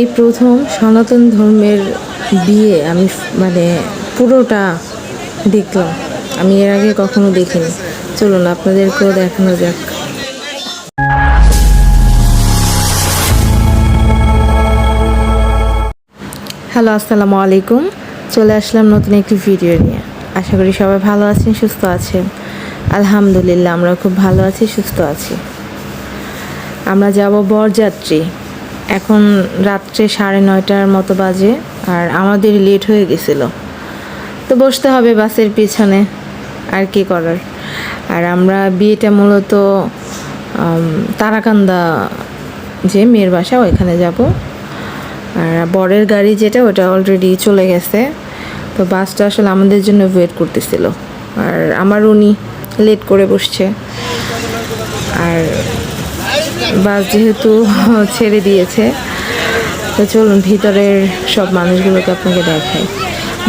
এই প্রথম সনাতন ধর্মের বিয়ে আমি মানে পুরোটা দেখলাম। আমি এর আগে কখনো দেখিনি। চলুন, আপনাদেরকেও দেখানো যাক। হ্যালো, আসসালামু আলাইকুম। চলে আসলাম নতুন একটি ভিডিও নিয়ে। আশা করি সবাই ভালো আছেন, সুস্থ আছেন। আলহামদুলিল্লাহ, আমরা খুব ভালো আছি, সুস্থ আছি। আমরা যাব বরযাত্রী। এখন রাত্রে সাড়ে নয়টার মতো বাজে আর আমাদের লেট হয়ে গেছিল। তো বসতে হবে বাসের পিছনে, আর কি করার? আর আমরা বিয়েটা মূলত তারাকান্দা যে মেয়ের বাসা, ওইখানে যাব। আর বরের গাড়ি যেটা, ওটা অলরেডি চলে গেছে। তো বাসটা আসলে আমাদের জন্য ওয়েট করতেছিল। আর আমার উনি লেট করে বসছে। আর বাস যেহেতু ছেড়ে দিয়েছে, তো চলুন ভিতরের সব মানুষগুলোকে আপনাকে দেখাই।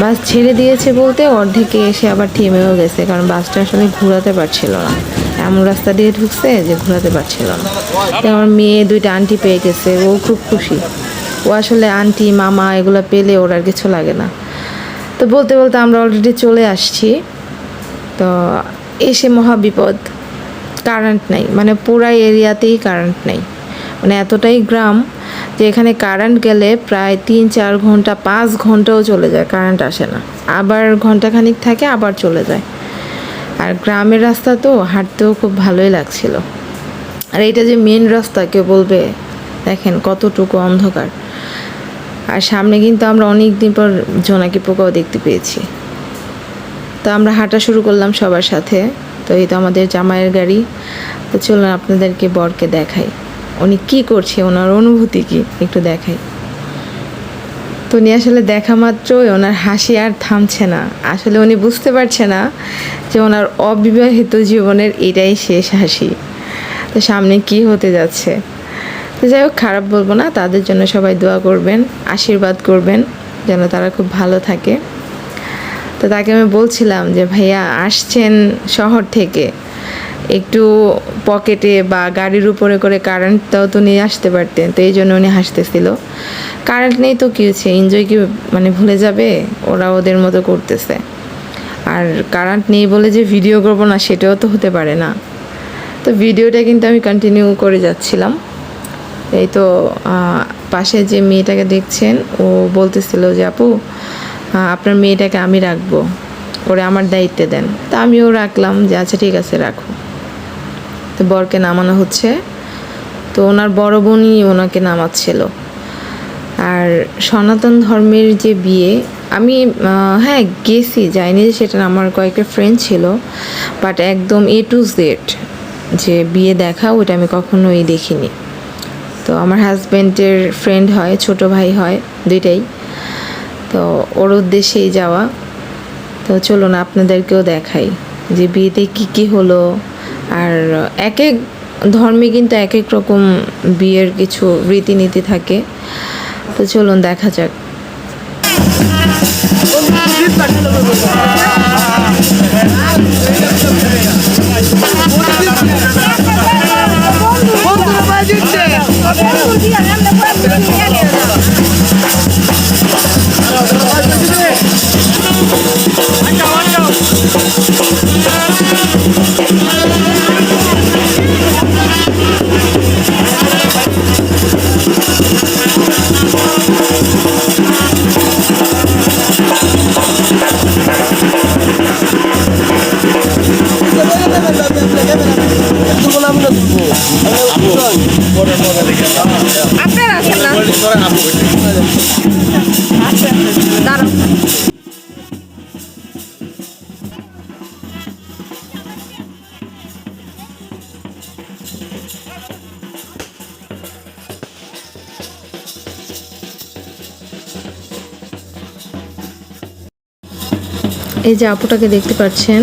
বাস ছেড়ে দিয়েছে বলতে অর্ধেকে এসে আবার থেমেও গেছে, কারণ বাসটা আসলে ঘোরাতে পারছিল না। এমন রাস্তা দিয়ে ঢুকছে যে ঘোরাতে পারছিল না। তো আমার মেয়ে দুইটা আন্টি পেয়ে গেছে, ও খুব খুশি। ও আসলে আন্টি, মামা এগুলো পেলে ওর আর কিছু লাগে না। তো বলতে বলতে আমরা অলরেডি চলে আসছি। তো এসে মহা বিপদ। কারেন্ট নেই। মানে পুরাই এরিয়াতেই কারেন্ট নেই। মানে এতটাই গ্রাম যে এখানে কারেন্ট গেলে প্রায় তিন চার ঘণ্টা, পাঁচ ঘন্টাও চলে যায় কারেন্ট আসে না। আবার ঘন্টাখানিক থাকে, আবার চলে যায়। আর গ্রামের রাস্তা তো হাঁটতেও খুব ভালোই লাগছিল। আর এটা যে মেন রাস্তা কেউ বলবে? দেখেন কতটুকু অন্ধকার। আর সামনে কিন্তু আমরা অনেক দিন পর জোনাকি পোকাও দেখতে পেয়েছি। তো আমরা হাঁটা শুরু করলাম সবার সাথে। তো এই তো আমাদের জামাইয়ের গাড়ি। তো চলুন আপনাদেরকে বরকে দেখাই। উনি কি করছে? ওনার অনুভূতি কি? একটু দেখাই। তো উনি আসলে দেখা মাত্রই ওনার হাসি আর থামছে না। আসলে উনি বুঝতে পারছে না যে ওনার অবিবাহিত জীবনের এটাই শেষ হাসি। তো সামনে কি হতে যাচ্ছে? তো যাই হোক, খারাপ বলব না। তাদের জন্য সবাই দোয়া করবেন, আশীর্বাদ করবেন, যেন তারা খুব ভালো থাকে। তো তাকে আমি বলছিলাম যে, ভাইয়া, আসছেন শহর থেকে। একটু পকেটে বা গাড়ির উপরে করে কারেন্টটাও তো নিয়ে আসতে পারতেন। তো এই জন্য উনি হাসতেছিল। কারেন্ট নেই তো কী হচ্ছে? এনজয় কি মানে ভুলে যাবে? ওরা ওদের মতো করতেছে। আর কারেন্ট নেই বলে যে ভিডিও করব না, সেটাও তো হতে পারে না। তো ভিডিওটা কিন্তু আমি কন্টিনিউ করে যাচ্ছিলাম। এই তো পাশে যে মেয়েটাকে দেখছেন, ও বলতেছিল যে, আপু আপনার মেয়েটাকে আমি রাখব। ওরে আমার দায়িত্বে দেন। তা আমিও রাখলাম যে আচ্ছা ঠিক আছে, রাখো। তো বরকে নামানো হচ্ছে। তো ওনার বড় বোনই ওনাকে নামাচ্ছিল। আর সনাতন ধর্মের যে বিয়ে, আমি হ্যাঁ গেছি, যাইনি যে সেটা আমার কয়েকটা ফ্রেন্ড ছিল। বাট একদম এ টু জেড যে বিয়ে দেখা ওটা আমি কখনোই দেখিনি। তো আমার হাজব্যান্ডের ফ্রেন্ড হয়, ছোট ভাই হয়, দুইটাই। তো ওর উদ্দেশ্যেই যাওয়া। তো চলুন আপনাদেরকেও দেখাই যে বিয়েতে কি কি হলো। আর এক এক ধর্মে কিন্তু এক এক রকম বিয়ের কিছু রীতিনীতি থাকে। তো চলুন দেখা যাক। এই যে আপুটাকে দেখতে পাচ্ছেন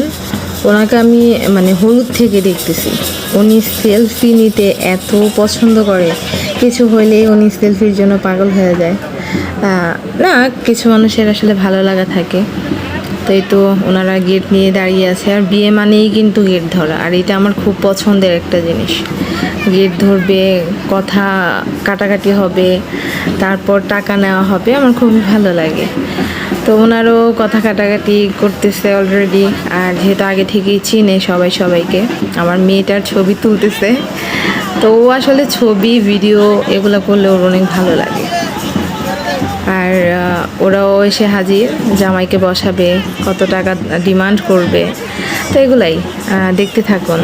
ওনাকে আমি মানে হলুদ থেকে দেখতেছি। উনি সেলফি নিতে এত পছন্দ করে। কিছু হইলেই উনি সেলফির জন্য পাগল হয়ে যায়। না, কিছু মানুষের আসলে ভালো লাগা থাকে। তো এই তো ওনারা গেট নিয়ে দাঁড়িয়ে আছে। আর বিয়ে মানেই কিন্তু গেট ধরা। আর এটা আমার খুব পছন্দের একটা জিনিস। গেট ধরবে, কথা কাটাকাটি হবে, তারপর টাকা নেওয়া হবে। আমার খুবই ভালো লাগে। তো ওনারও কথা কাটাকাটি করতেছে অলরেডি আর যেহেতু আগে থেকেই চিনে সবাই সবাইকে, আমার মেয়েটার ছবি তুলতেছে। তো ও আসলে ছবি ভিডিও এগুলো করলে ওর অনেক ভালো লাগে। আর ওরাও এসে হাজির জামাইকে বসাবে কত টাকা ডিমান্ড করবে। তো এগুলাই দেখতে থাকুন।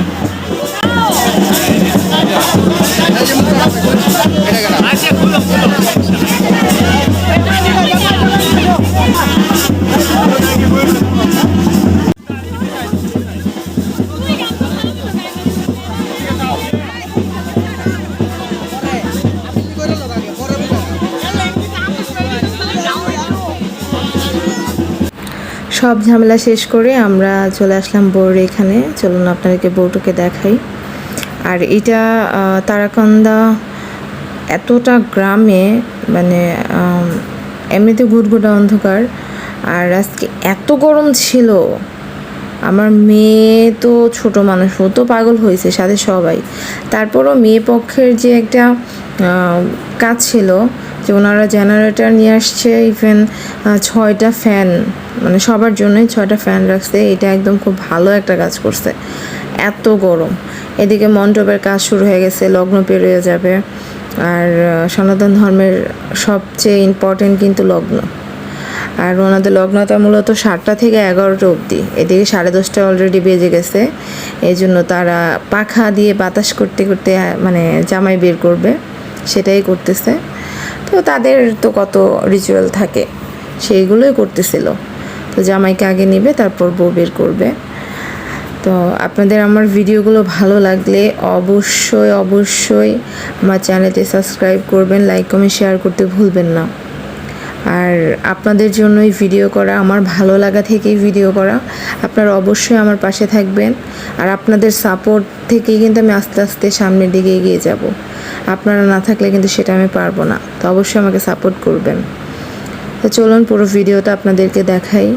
সব ঝামেলা শেষ করে আমরা চলে আসলাম বউর এখানে। চলুন আপনাদেরকে বউটাকে দেখাই। আর এটা তারাকান্দা এতটা গ্রামে মানে এমনিতে ঘুটঘুটা অন্ধকার। আর আজকে এত গরম ছিল। আমার মেয়ে তো ছোট মানুষ, ও তো পাগল হয়েছে, সাথে সবাই। তারপরও মেয়ে পক্ষের যে একটা কাজ ছিল যে ওনারা জেনারেটর নিয়ে আসছে ইভেন ছয়টা ফ্যান মানে সবার জন্যই ছয়টা ফ্যান রাখছে। এটা একদম খুব ভালো একটা কাজ করছে। এত গরম। এদিকে মণ্ডপের কাজ শুরু হয়ে গেছে, লগ্ন পেরিয়ে যাবে। আর সনাতন ধর্মের সবচেয়ে ইম্পর্টেন্ট কিন্তু লগ্ন। আর ওনাদের লগ্নটা মূলত সাতটা থেকে এগারোটা অবধি। এদিকে সাড়ে দশটা অলরেডি বেজে গেছে। এই জন্য তারা পাখা দিয়ে বাতাস করতে করতে মানে জামাই বের করবে। সেটাই করতেছে। তো তাদের তো কত রিচুয়াল থাকে। সেইগুলোই করতেছিল। তো জামাইকে আগে নেবে, তারপর বউ বের করবে। তো আপনাদের আমার ভিডিওগুলো ভালো লাগলে অবশ্যই অবশ্যই আমার চ্যানেলটি সাবস্ক্রাইব করবেন লাইক কমেন্ট শেয়ার করতে ভুলবেন না। আর আপনাদের জন্যই ভিডিও করা, আমার ভালো লাগা থেকেই ভিডিও করা। আপনারা অবশ্যই আমার পাশে থাকবেন। আর আপনাদের সাপোর্ট থেকেই কিন্তু আমি আস্তে আস্তে সামনের দিকে এগিয়ে যাব। আপনারা না থাকলে কিন্তু সেটা আমি পারব না। তো অবশ্যই আমাকে সাপোর্ট করবেন। তো চলুন পুরো ভিডিওটা আপনাদেরকে দেখাই।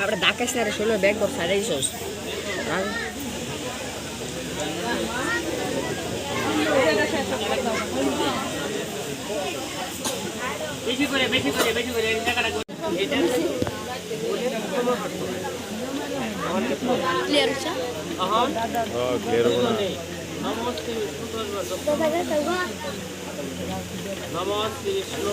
આપણે દાકેશ ને રસોલો બેગ પર સારી સોસ ক্লিয়ার হচ্ছে কৃষ্ণ কৃষ্ণ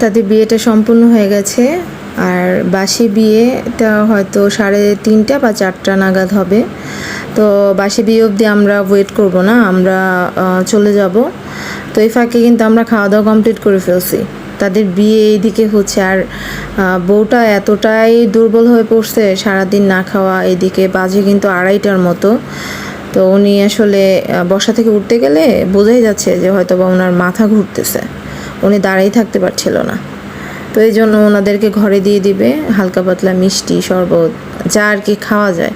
তাদের বিয়েটা সম্পূর্ণ হয়ে গেছে। আর বাসি বিয়েটা হয়তো সাড়ে তিনটা বা চারটা নাগাদ হবে। তো বাসি বিয়ে অবধি আমরা ওয়েট করব না, আমরা চলে যাব। তো এই ফাঁকে কিন্তু আমরা খাওয়া দাওয়া কমপ্লিট করে ফেলছি। তাদের বিয়ে এইদিকে হচ্ছে আর বউটা এতটাই দুর্বল হয়ে পড়ছে, সারাদিন না খাওয়া এদিকে বাজে কিন্তু আড়াইটার মতো। তো উনি আসলে বসা থেকে উঠতে গেলে বোঝাই যাচ্ছে যে হয়তো বা ওনার মাথা ঘুরতেছে। উনি দাঁড়াই থাকতে পারছিল না। তো এই জন্য ওনাদেরকে ঘরে দিয়ে দিবে, হালকা পাতলা মিষ্টি, শরবত, যা আর কি খাওয়া যায়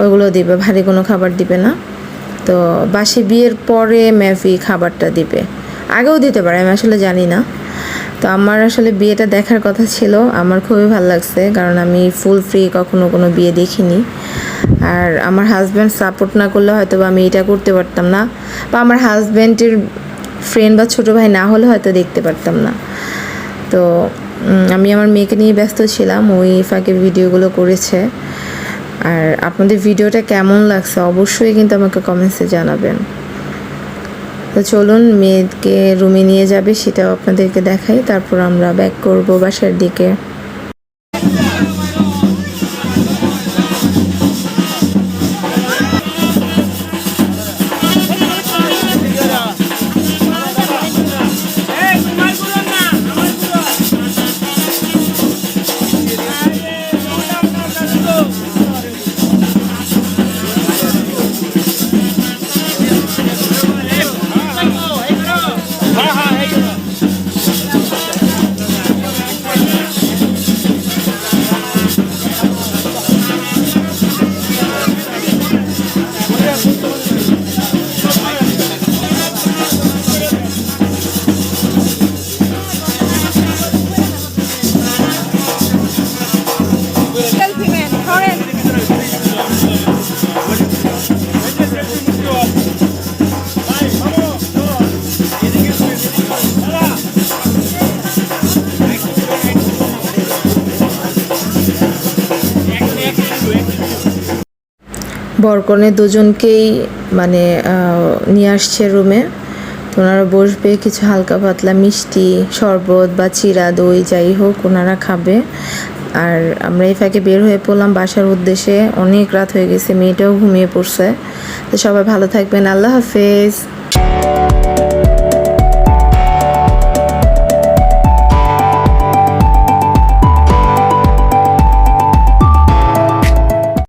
ওইগুলো দিবে, ভারী কোনো খাবার দিবে না। তো বাসি বিয়ের পরে ম্যাফি খাবারটা দিবে। আগেও দিতে পারে, আমি আসলে জানি না। তো আমার আসলে বিয়েটা দেখার কথা ছিল, আমার খুবই ভালো লাগছে, কারণ আমি ফুল ফ্রি কখনো কোনো বিয়ে দেখিনি। আর আমার হাজব্যান্ড সাপোর্ট না করলে হয়তো আমি এটা করতে পারতাম না, বা আমার হাজব্যান্ডের ফ্রেন্ড বা ছোটো ভাই না হলে হয়তো দেখতে পারতাম না। তো আমি আমার মেয়েকে নিয়ে ব্যস্ত ছিলাম ওই ফাঁকে ভিডিওগুলো করেছে। আর আপনাদের ভিডিওটা কেমন লাগছে অবশ্যই কিন্তু আমাকে কমেন্টসে জানাবেন। তো চলুন, মেয়েকে রুমে নিয়ে যাবে, সেটাও আপনাদেরকে দেখাই, তারপর আমরা ব্যাক করব বাসার দিকে। বরকনে দুজনকেই মানে নিয়ে আসছে রুমে। ওনারা বসবে, কিছু হালকা পাতলা মিষ্টি, শরবত বা চিরা, দই, যাই হোক, ওনারা খাবে। আর আমরা এই ফাঁকে বের হয়ে পড়লাম বাসার উদ্দেশ্যে। অনেক রাত হয়ে গেছে, মেয়েটাও ঘুমিয়ে পড়ছে। তো সবাই ভালো থাকবেন। আল্লাহ হাফেজ।